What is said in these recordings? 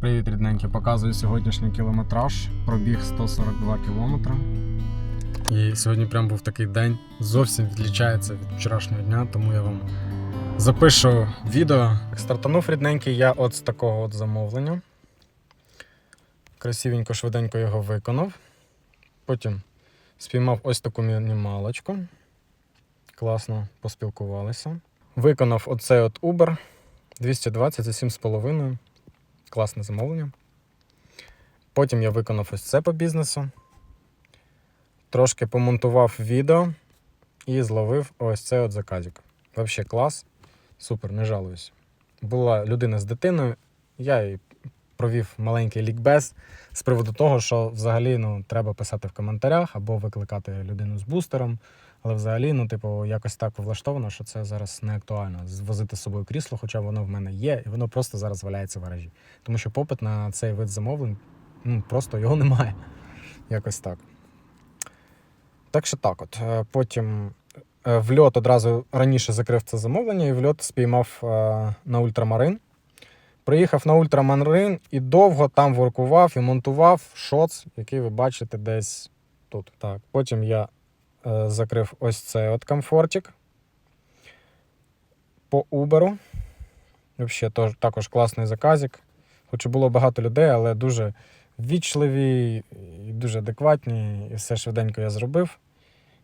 Привіт, рідненькі. Показую сьогоднішній кілометраж. Пробіг 142 кілометри. І сьогодні прям був такий день. Зовсім відлічається від вчорашнього дня, тому я вам запишу відео. Стартанув рідненький я от з такого от замовлення. Красивенько, швиденько його виконав. Потім спіймав ось таку мінімалочку. Класно поспілкувалися. Виконав оцей от Uber 220 за 7,5. Класне замовлення. Потім я виконав ось це по бізнесу. Трошки помонтував відео і зловив ось цей от заказик. Взагалі клас. Супер, не жалуюсь. Була людина з дитиною, я їй провів маленький лікбез з приводу того, що взагалі ну, треба писати в коментарях або викликати людину з бустером. Але взагалі, ну, типу, якось так влаштовано, що це зараз не актуально. Звозити з собою крісло, хоча воно в мене є, і воно просто зараз валяється в гаражі. Тому що попит на цей вид замовлень, ну, просто його немає. Якось так. Так що так от. Е, Потім е, в льот одразу раніше закрив це замовлення, і в льот спіймав е, на ультрамарин. Приїхав на ультрамарин і довго там воркував і монтував шоц, який ви бачите десь тут. Так. Потім я закрив ось цей от комфортик по Uber. Взагалі, також класний заказик. Хоч і було багато людей, але дуже ввічливі і дуже адекватні, і все швиденько я зробив.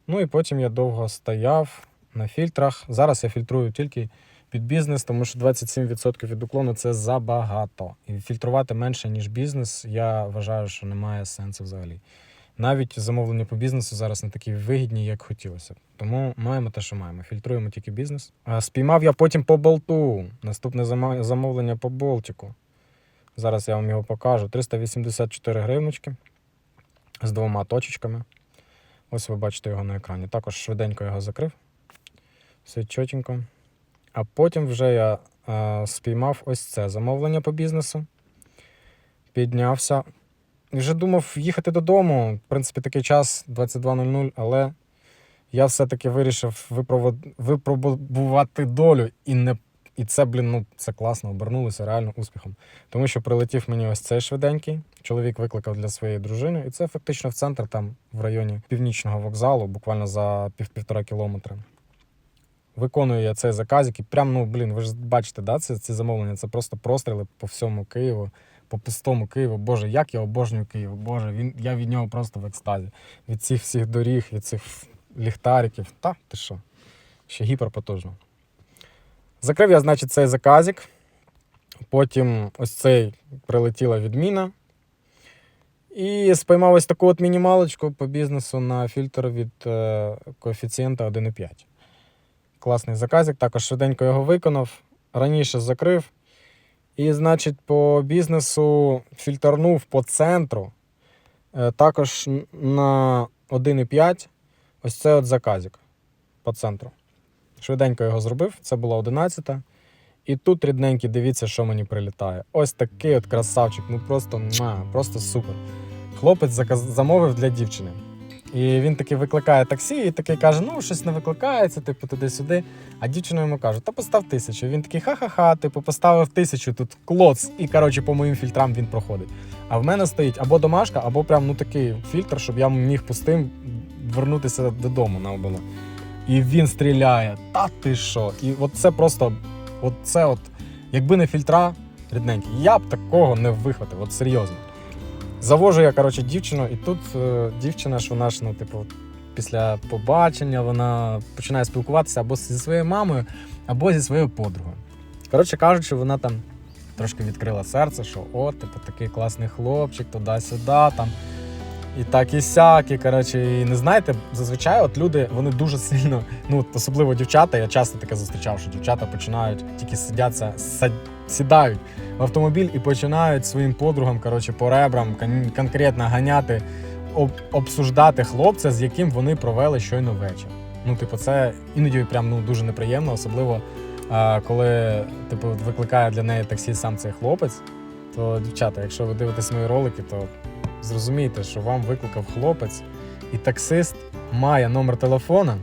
Ну і потім я довго стояв на фільтрах. Зараз я фільтрую тільки під бізнес, тому що 27% від уклону це забагато. І фільтрувати менше, ніж бізнес, я вважаю, що немає сенсу взагалі. Навіть замовлення по бізнесу зараз не такі вигідні, як хотілося. Тому маємо те, що маємо. Фільтруємо тільки бізнес. Спіймав я потім по болту. Наступне замовлення по болтику. Зараз я вам його покажу. 384 гривночки з двома точечками. Ось ви бачите його на екрані. Також швиденько його закрив. Все чотенько. А потім вже я е, спіймав ось це замовлення по бізнесу. Піднявся. Вже думав їхати додому. В принципі, такий час 22.00, але я все-таки вирішив випробу- випробувати долю. І, не, і це, блін, ну, це класно, обернулося реально успіхом. Тому що прилетів мені ось цей швиденький. Чоловік викликав для своєї дружини, і це фактично в центр, там в районі північного вокзалу, буквально за пів-півтора кілометра. Виконую я цей заказик, і прям, ну блін, ви ж бачите, да, це, ці замовлення, це просто простріли по всьому Києву, по пустому Києву. Боже, як я обожнюю Київ. Боже, він, я від нього просто в екстазі. Від цих всіх доріг, від цих ліхтариків. Та ти що? Ще гіперпотужно. Закрив я, значить, цей заказик. Потім ось цей прилетіла відміна. І спіймав ось таку от мінімалочку по бізнесу на фільтр від е, коефіцієнта 1,5. Класний заказик, також швиденько його виконав. Раніше закрив. І, значить, по бізнесу фільтрнув по центру. Е, також на 1,5. Ось це от заказик по центру. Швиденько його зробив, це була 11. І тут, рідненькі, дивіться, що мені прилітає. Ось такий от красавчик, ну просто просто супер. Хлопець замовив для дівчини. І він таки викликає таксі, і такий каже: ну, щось не викликається, типу, туди-сюди. А дівчина йому каже, та постав тисячу. Він такий ха-ха-ха, типу, поставив тисячу, тут клоц, і коротше, по моїм фільтрам він проходить. А в мене стоїть або домашка, або прям ну такий фільтр, щоб я міг пустим вернутися додому на оболо. І він стріляє. Та ти що? І от це просто, от це от, якби не фільтра рідненькі, я б такого не вихватив, от серйозно. Завожу я, коротше, дівчину, і тут е, дівчина ж вона ж, ну, типу, після побачення вона починає спілкуватися або зі своєю мамою, або зі своєю подругою. Коротше кажучи, вона там трошки відкрила серце, що от, типу, такий класний хлопчик, туди-сюди, там. І так і сяк, і коротше, і не знаєте, зазвичай от люди вони дуже сильно, ну особливо дівчата, я часто таке зустрічав, що дівчата починають тільки сидяться, сад- сідають в автомобіль і починають своїм подругам, коротше, по ребрам конкретно ганяти, об, обсуждати хлопця, з яким вони провели щойно вечір. Ну, типу, це іноді прям ну дуже неприємно, особливо а, коли типу викликає для неї таксі сам цей хлопець. То, дівчата, якщо ви дивитесь мої ролики, то зрозумійте, що вам викликав хлопець, і таксист має номер телефона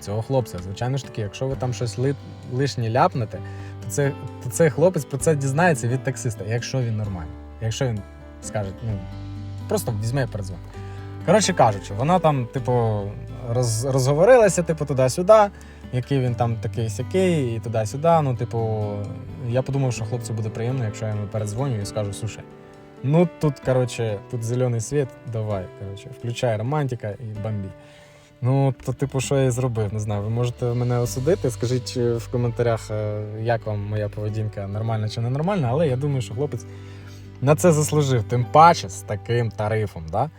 цього хлопця. Звичайно ж таки, якщо ви там щось ли, лишнє ляпнете, це, то цей хлопець про це дізнається від таксиста, якщо він нормальний. Якщо він скаже, ну просто візьме і передзвонить. Коротше кажучи, вона там, типу, роз, розговорилася, типу, туди-сюди, який він там такий сякий, і туди-сюди. Ну, типу, я подумав, що хлопцю буде приємно, якщо я йому передзвоню і скажу, слушай, ну тут, коротше, тут зелений світ, давай, коротше, включай романтика і бомбі. Ну, то, типу, що я і зробив, не знаю. Ви можете мене осудити. Скажіть в коментарях, е, як вам моя поведінка, нормальна чи не нормальна, але я думаю, що хлопець на це заслужив, тим паче з таким тарифом. Да?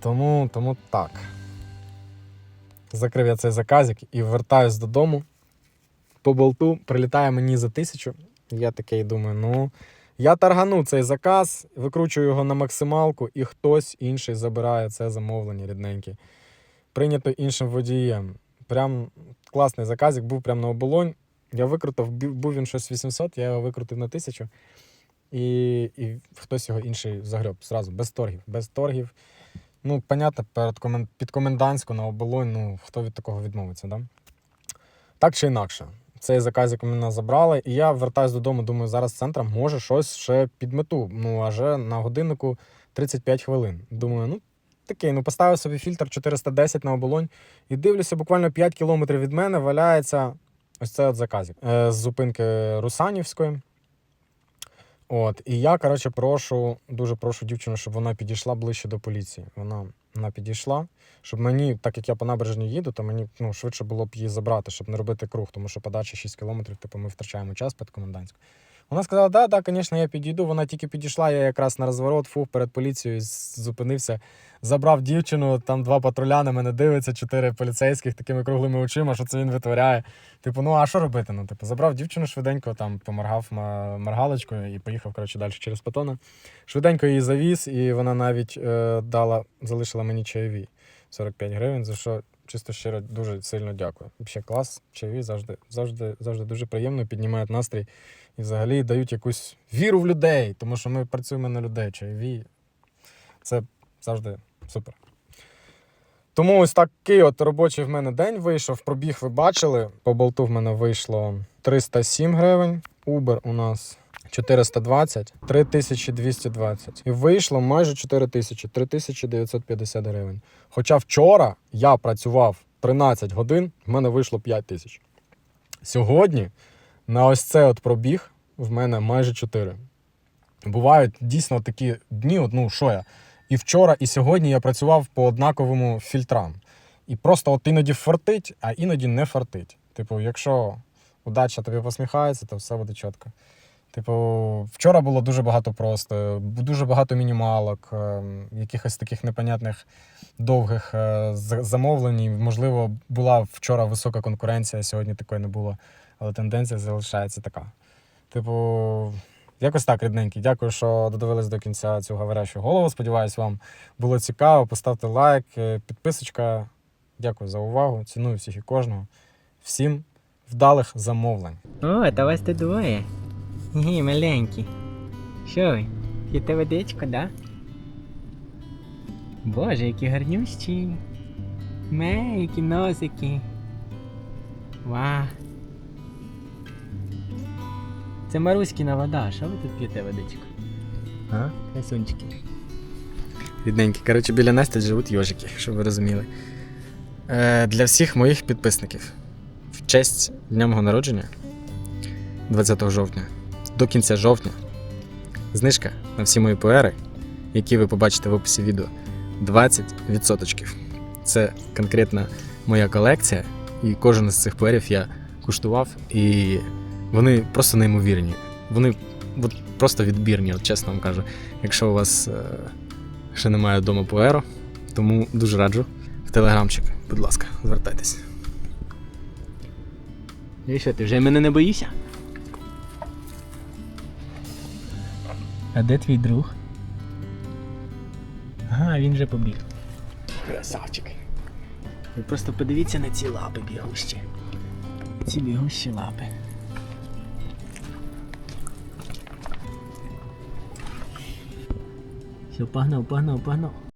Тому, тому так. Закрив я цей заказик і вертаюсь додому. По болту прилітає мені за тисячу. Я такий думаю, ну. Я таргану цей заказ, викручую його на максималку, і хтось інший забирає це замовлення рідненьке. Прийнято іншим водієм. Прям класний заказик, був прям на оболонь. Я викрутив, був він щось 800, я його викрутив на 1000. І, і хтось його інший загреб зразу, без торгів. Без торгів. Ну, понятно, перед комен... під комендантську на оболонь, ну, хто від такого відмовиться, да? Так чи інакше. Цей заказик мене забрали, і я вертаюсь додому, думаю, зараз з центра може щось ще підмету. Ну, аже на годиннику 35 хвилин. Думаю, ну такий, ну поставив собі фільтр 410 на оболонь і дивлюся, буквально 5 кілометрів від мене валяється ось цей от заказик е, з зупинки Русанівської. От, і я, коротше, прошу, дуже прошу дівчину, щоб вона підійшла ближче до поліції. Вона, вона підійшла, щоб мені, так як я по набережні їду, то мені ну, швидше було б її забрати, щоб не робити круг, тому що подача 6 кілометрів, типу, ми втрачаємо час перед комендантською. Вона сказала, да, да, звісно, я підійду. Вона тільки підійшла, я якраз на розворот, фух, перед поліцією зупинився, забрав дівчину, там два патруля на мене дивиться, чотири поліцейських такими круглими очима, що це він витворяє. Типу, ну а що робити? Ну, типу, забрав дівчину швиденько, там поморгав моргалочкою і поїхав коротше, далі через Патона. Швиденько її завіз, і вона навіть е, дала, залишила мені чайові 45 гривень, за що чисто щиро дуже сильно дякую. Взагалі клас, чайові завжди, завжди, завжди дуже приємно, піднімають настрій і взагалі дають якусь віру в людей, тому що ми працюємо на людей. Чайові. Це завжди супер. Тому ось такий от робочий в мене день вийшов. Пробіг ви бачили. По болту в мене вийшло 307 гривень. Uber у нас 420, 3220. І вийшло майже 4 тисячі, 3950 гривень. Хоча вчора я працював 13 годин, в мене вийшло 5 тисяч. Сьогодні на ось це от пробіг в мене майже 4. Бувають дійсно такі дні, от, ну що я. І вчора, і сьогодні я працював по однаковому фільтрам. І просто от іноді фартить, а іноді не фартить. Типу, якщо удача тобі посміхається, то все буде чітко. Типу, вчора було дуже багато просто, дуже багато мінімалок, е, якихось таких непонятних довгих е, замовлень. Можливо, була вчора висока конкуренція, сьогодні такої не було, але тенденція залишається така. Типу, якось так, рідненький. Дякую, що додивились до кінця цю говорящу голову. Сподіваюсь, вам було цікаво. Поставте лайк, е, підписочка. Дякую за увагу. Ціную всіх і кожного. Всім вдалих замовлень. О, та вас тут двоє. Гі, маленькі. Що ви? П'єте водичку, да? Боже, які гарнющі. Ме, які носики. Ва. Це Маруськіна вода. Що ви тут п'єте водичку? А? Красунчики. Рідненькі. Коротше, біля Насті живуть йожики, щоб ви розуміли. Е, для всіх моїх підписників в честь дня мого народження 20 жовтня до кінця жовтня знижка на всі мої пуери, які ви побачите в описі відео, 20%. Це конкретна моя колекція, і кожен з цих пуерів я куштував, і вони просто неймовірні. Вони от, просто відбірні, от чесно вам кажу. Якщо у вас е, ще немає вдома пуеро, тому дуже раджу в телеграмчик. Будь ласка, звертайтеся. Ну і що, ти вже мене не боїшся? А де твій друг? Ага, він вже побіг. Красавчик. Ви просто подивіться на ці лапи бігущі. Ці бігущі лапи. Все, погнав, погнав, погнав.